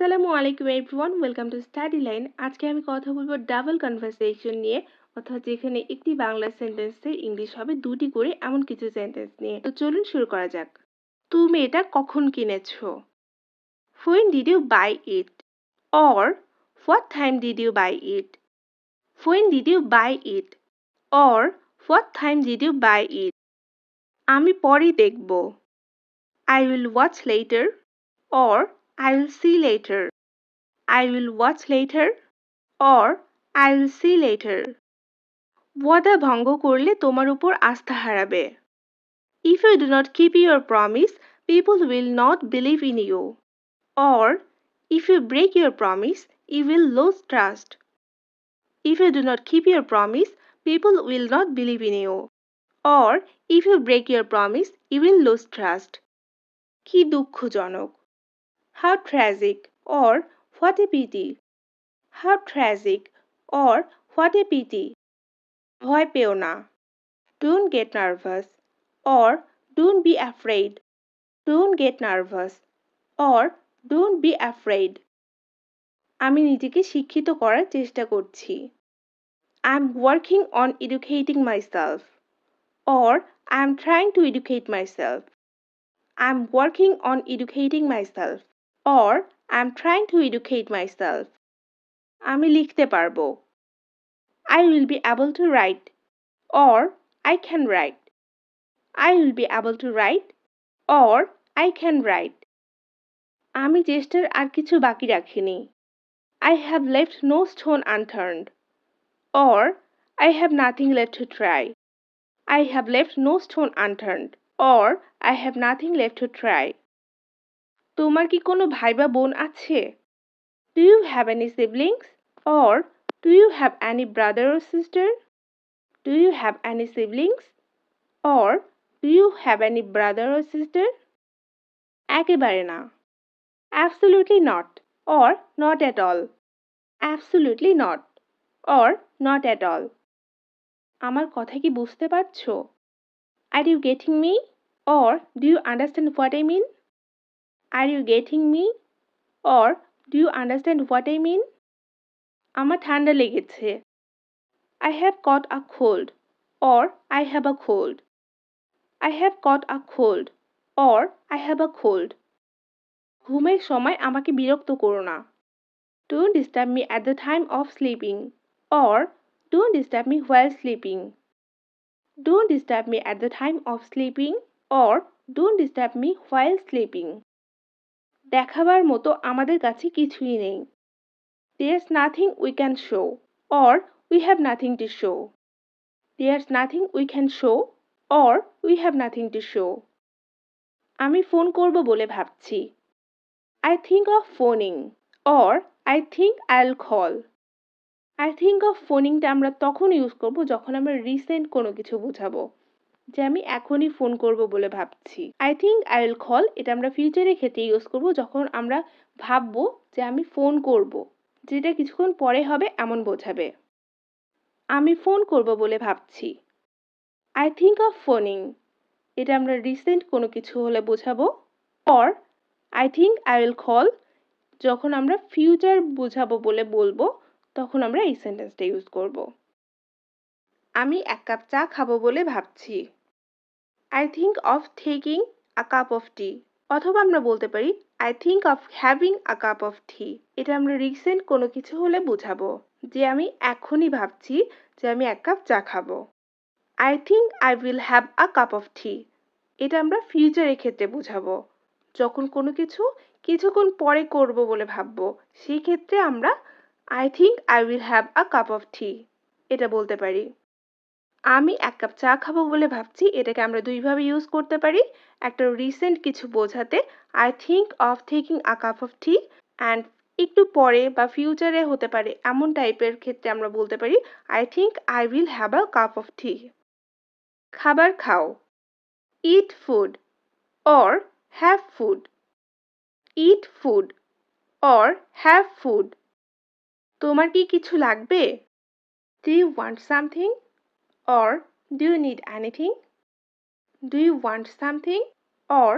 আসসালামু আলাইকুম everyone welcome to Study Line আজকে আমি কথা বলব ডাবল কনভারসেশন নিয়ে, অর্থাৎ যেখানে একটি বাংলা সেন্টেন্সে ইংলিশ হবে, দুটি করে এমন কিছু সেন্টেন্স নিয়ে তো চলুন শুরু করা যাক তুমি এটা কখন কিনেছো When did you buy it? Or what time did you buy it? When did you buy it? Or what time did you buy it? আমি পরে দেখব I will watch later or I will see later. I will watch later or I will see later. ওয়াদা ভঙ্গ করলে তোমার উপর আস্থা হারাবে If you do not keep your promise, people will not believe in you. Or if you break your promise, you will lose trust. If you do not keep your promise, people will not believe in you. Or if you break your promise, you will lose trust. কি দুঃখজনক How tragic or what a pity. How tragic or what a pity. ভয় পেও না Don't get nervous or don't be afraid. Don't get nervous or don't be afraid. আমি নিজেকে শিক্ষিত করার চেষ্টা করছি I'm working on educating myself or I'm trying to educate myself. I'm working on educating myself or I'm trying to educate myself. আমি লিখতে পারবো I will be able to write or I can write. I will be able to write or I can write. আমি চেষ্টার আর কিছু বাকি রাখিনি I have left no stone unturned or I have nothing left to try. I have left no stone unturned or I have nothing left to try. তোমার কি কোনো ভাই বা বোন আছে? Do you have any siblings or do you have any brother or sister do you have any siblings or do you have any brother or sister একেবারে না। Absolutely not or not at all absolutely not or not at all আমার কথা কি বুঝতে পারছ? Are you getting me or do you understand what I mean Are you getting me or do you understand what I mean? আমার ঠান্ডা লেগেছে I have caught a cold or I have a cold. I have caught a cold or I have a cold. ঘুমের সময় আমাকে বিরক্ত করো না Don't disturb me at the time of sleeping or don't disturb me while sleeping. Don't disturb me at the time of sleeping or don't disturb me while sleeping. দেখাবার মতো আমাদের কাছে কিছুই নেই। There's nothing we can show or we have nothing to show there's nothing we can show or we have nothing to show আমি phone করব বলে ভাবছি। I think of phoning or I think I will call I think of ফোনিংটা আমরা তখন use করব যখন আমরা recent কোনো কিছু বোঝাবো। যে আমি এখনই ফোন করব বলে ভাবছি। I think I will call এটা আমরা ফিউচারের ক্ষেত্রে ইউজ করব, যখন আমরা ভাববো যে আমি ফোন করব, যেটা কিছুক্ষণ পরে হবে এমন বোঝাবে। আমি ফোন করব বলে ভাবছি। আই থিঙ্ক অফ ফোনিং এটা আমরা রিসেন্ট কোনো কিছু হলে বোঝাবো। Or I think I will call যখন আমরা ফিউচার বোঝাবো বলে বলব, তখন আমরা এই সেন্টেন্সটা ইউজ করব। আমি এক কাপ চা খাব বলে ভাবছি। I think of taking a cup of tea অথবা আমরা বলতে পারি I think of having a cup of tea এটা আমরা রিসেন্ট কোনো কিছু হলে বোঝাবো। যে আমি এখনই ভাবছি যে আমি এক কাপ চা খাব। I think I will have a cup of tea এটা আমরা ফিউচারের ক্ষেত্রে বোঝাবো। যখন কোনো কিছু কিছুক্ষণ পরে করব বলে ভাববো, সেই ক্ষেত্রে আমরা I think I will have a cup of tea এটা বলতে পারি। আমি এক কাপ চা খাব বলে ভাবছি। এটাকে আমরা দুইভাবে ইউজ করতে পারি। একটা রিসেন্ট কিছু বোঝাতে। I think of taking a cup of tea and একটু পরে বা ফিউচারে হতে পারে এমন টাইপের ক্ষেত্রে আমরা বলতে পারি I think I will have a cup of tea খাবার খাও। Eat food or have food eat food or have food তোমার কি কিছু লাগবে? Do you want something or do you need anything do you want something or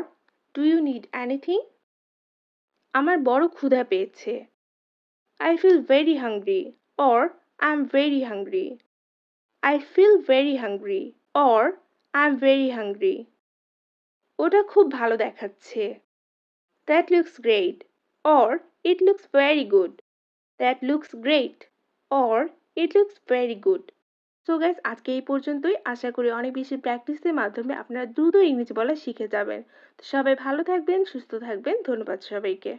do you need anything আমার বড় ক্ষুধা পেয়েছে। Very hungry or I am very hungry I feel very hungry or I am very hungry ওটা খুব ভালো দেখাচ্ছে। That looks great or it looks very good that looks great or it looks very good so guys আজকে এই পর্যন্তই। আশা করি অনেক বেশি প্র্যাকটিসের মাধ্যমে আপনারা দ্রুত ইংরেজি বলা শিখে যাবেন। তো সবাই ভালো থাকবেন, সুস্থ থাকবেন। ধন্যবাদ সবাইকে।